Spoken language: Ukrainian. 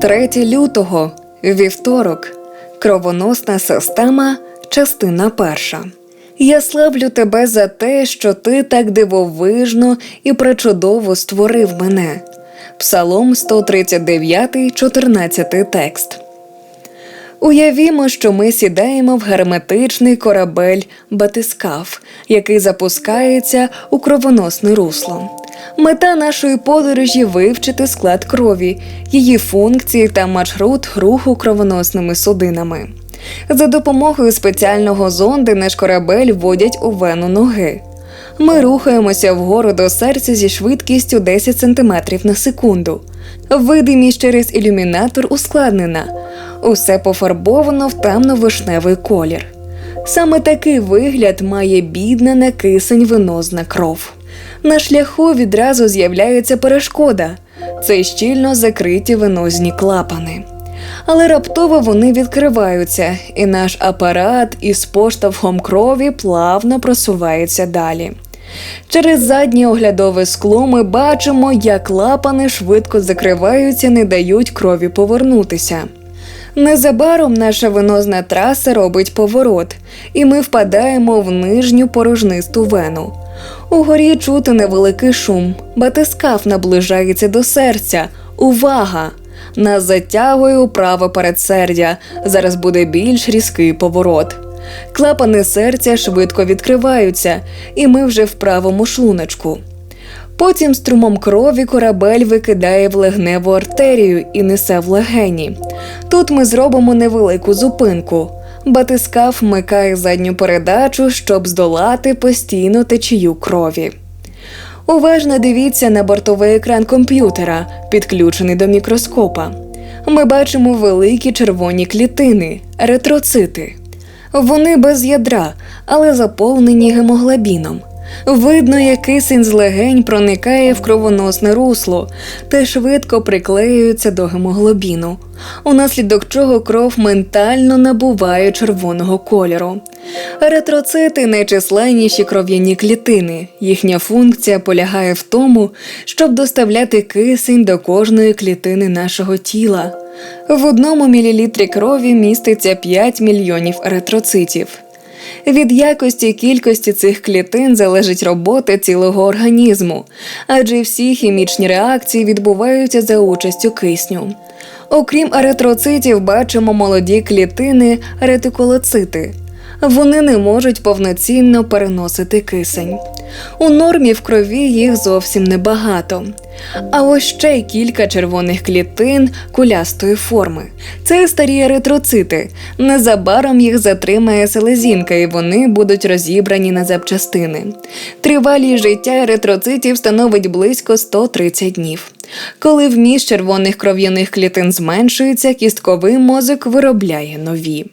3 лютого, вівторок, кровоносна система, частина перша. Я славлю тебе за те, що ти так дивовижно і пречудово створив мене. Псалом 139, 14 текст. Уявімо, що ми сідаємо в герметичний корабель батискаф, який запускається у кровоносне русло. Мета нашої подорожі вивчити склад крові, її функції та маршрут руху кровоносними судинами. За допомогою спеціального зонди наш корабель вводять у вену ноги. Ми рухаємося вгору до серця зі швидкістю 10 см на секунду. Видимість через ілюмінатор ускладнена. Усе пофарбовано в темно-вишневий колір. Саме такий вигляд має бідна на кисень венозна кров. На шляху відразу з'являється перешкода це щільно закриті венозні клапани. Але раптово вони відкриваються, і наш апарат із поштовхом крові плавно просувається далі. Через заднє оглядове скло ми бачимо, як клапани швидко закриваються, не дають крові повернутися. Незабаром наша венозна траса робить поворот, і ми впадаємо в нижню порожнисту вену. Угорі чути невеликий шум, батискаф наближається до серця. Увага! Нас затягує у праве передсердя. Зараз буде більш різкий поворот. Клапани серця швидко відкриваються, і ми вже в правому шлуночку. Потім струмом крові корабель викидає в легневу артерію і несе в легені. Тут ми зробимо невелику зупинку. Батискаф вмикає задню передачу, щоб здолати постійну течію крові. Уважно дивіться на бортовий екран комп'ютера, підключений до мікроскопа. Ми бачимо великі червоні клітини, ретроцити. Вони без ядра, але заповнені гемоглобіном. Видно, як кисень з легень проникає в кровоносне русло та швидко приклеюється до гемоглобіну, унаслідок чого кров ментально набуває червоного кольору. Еритроцити найчисленніші кров'яні клітини. Їхня функція полягає в тому, щоб доставляти кисень до кожної клітини нашого тіла. В одному мілілітрі крові міститься 5 мільйонів еритроцитів. Від якості кількості цих клітин залежить робота цілого організму, адже всі хімічні реакції відбуваються за участю кисню. Окрім еритроцитів, бачимо молоді клітини ретикулоцити. Вони не можуть повноцінно переносити кисень. У нормі в крові їх зовсім небагато. А ось ще й кілька червоних клітин кулястої форми. Це старі еритроцити. Незабаром їх затримає селезінка, і вони будуть розібрані на запчастини. Тривалість життя еритроцитів становить близько 130 днів. Коли вміст червоних кров'яних клітин зменшується, кістковий мозок виробляє нові.